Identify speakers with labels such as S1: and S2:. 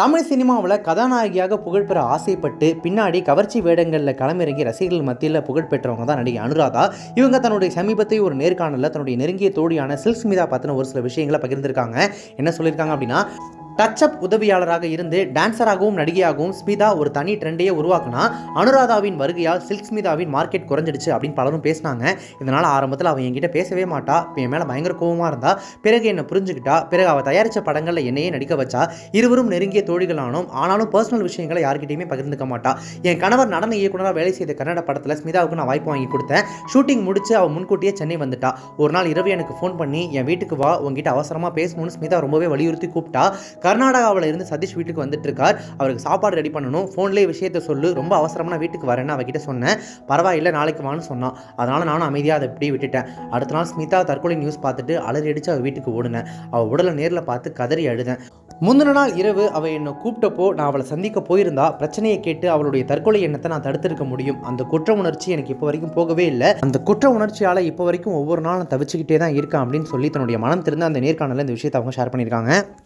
S1: தமிழ் சினிமாவில் கதாநாயகியாக புகழ்பெற ஆசைப்பட்டு பின்னாடி கவர்ச்சி வேடங்களில் களமிறங்கி ரசிகர்கள் மத்தியில் புகழ்பெற்றவங்க தான் நடிகை அனுராதா. இவங்க தன்னுடைய சமீபத்தை ஒரு நேர்காணலில் தன்னுடைய நெருங்கிய தோழியான சில்க் ஸ்மிதா பற்றின ஒரு சில விஷயங்களை பகிர்ந்திருக்காங்க. என்ன சொல்லியிருக்காங்க அப்படின்னா டச்சப் உதவியாளராக இருந்து டான்சராகவும் நடிகையாகவும் ஸ்மிதா ஒரு தனி ட்ரெண்டையே உருவாக்குனா அனுராதாவின் வருகையால் சில்க் ஸ்மிதாவின் மார்க்கெட் குறைஞ்சிடுச்சு அப்படின்னு பலரும் பேசினாங்க. இதனால் ஆரம்பத்தில் அவன் என்கிட்ட பேசவே மாட்டா. என் மேலே பயங்கர கோவமாக இருந்தா பிறகு என்னை புரிஞ்சுக்கிட்டா பிறகு அவள் தயாரித்த படங்களில் என்னையே நடிக்க வச்சா இருவரும் நெருங்கிய தோழிகளானோம் ஆனாலும் பர்சனல் விஷயங்களை யார்கிட்டையுமே பகிர்ந்துக்க மாட்டா. என் கணவர் நடன இயக்குனராக வேலை செய்த கன்னட படத்தில் ஸ்மிதாவுக்கு நான் வாய்ப்பு வாங்கி கொடுத்தேன். ஷூட்டிங் முடிச்சு அவள் முன்கூட்டியே சென்னை வந்துட்டா. ஒரு நாள் இரவு எனக்கு ஃபோன் பண்ணி என் வீட்டுக்கு வா உங்ககிட்ட அவசரமாக பேசணும்னு ஸ்மிதா ரொம்பவே வலியுறுத்தி கூப்பிட்டா. கர்நாடகாவில் இருந்து சதீஷ் வீட்டுக்கு வந்துட்டு இருக்கார் அவருக்கு சாப்பாடு ரெடி பண்ணணும். ஃபோன்லேயே விஷயத்த சொல்லு. ரொம்ப அவசரமாக வீட்டுக்கு வரேன்னு அவகிட்ட சொன்னேன். பரவாயில்லை நாளைக்கு வான்னு சொன்னான். அதனால் நானும் அமைதியாக அதை இப்படி விட்டுட்டேன். அடுத்த நாள் ஸ்மிதா தற்கொலை நியூஸ் பார்த்துட்டு அலறி அடித்து அவள் வீட்டுக்கு ஓடினேன். அவள் உடலை நேரில் பார்த்து கதறி அழுதேன். முந்தின நாள் இரவு அவள் என்னை கூப்பிட்டப்போ நான் அவளை சந்திக்க போயிருந்தா பிரச்சனையை கேட்டு அவளுடைய தற்கொலை எண்ணத்தை நான் தடுத்திருக்க முடியும். அந்த குற்ற உணர்ச்சி எனக்கு இப்போ வரைக்கும் போகவே இல்லை. அந்த குற்ற உணர்ச்சியால் இப்போ வரைக்கும் ஒவ்வொரு நாளும் தவிச்சுக்கிட்டே தான் இருக்கான் அப்படின்னு சொல்லி தன்னுடைய மனம் திறந்து அந்த நேர்காணலில் இந்த விஷயத்தை அவங்க ஷேர் பண்ணியிருக்காங்க.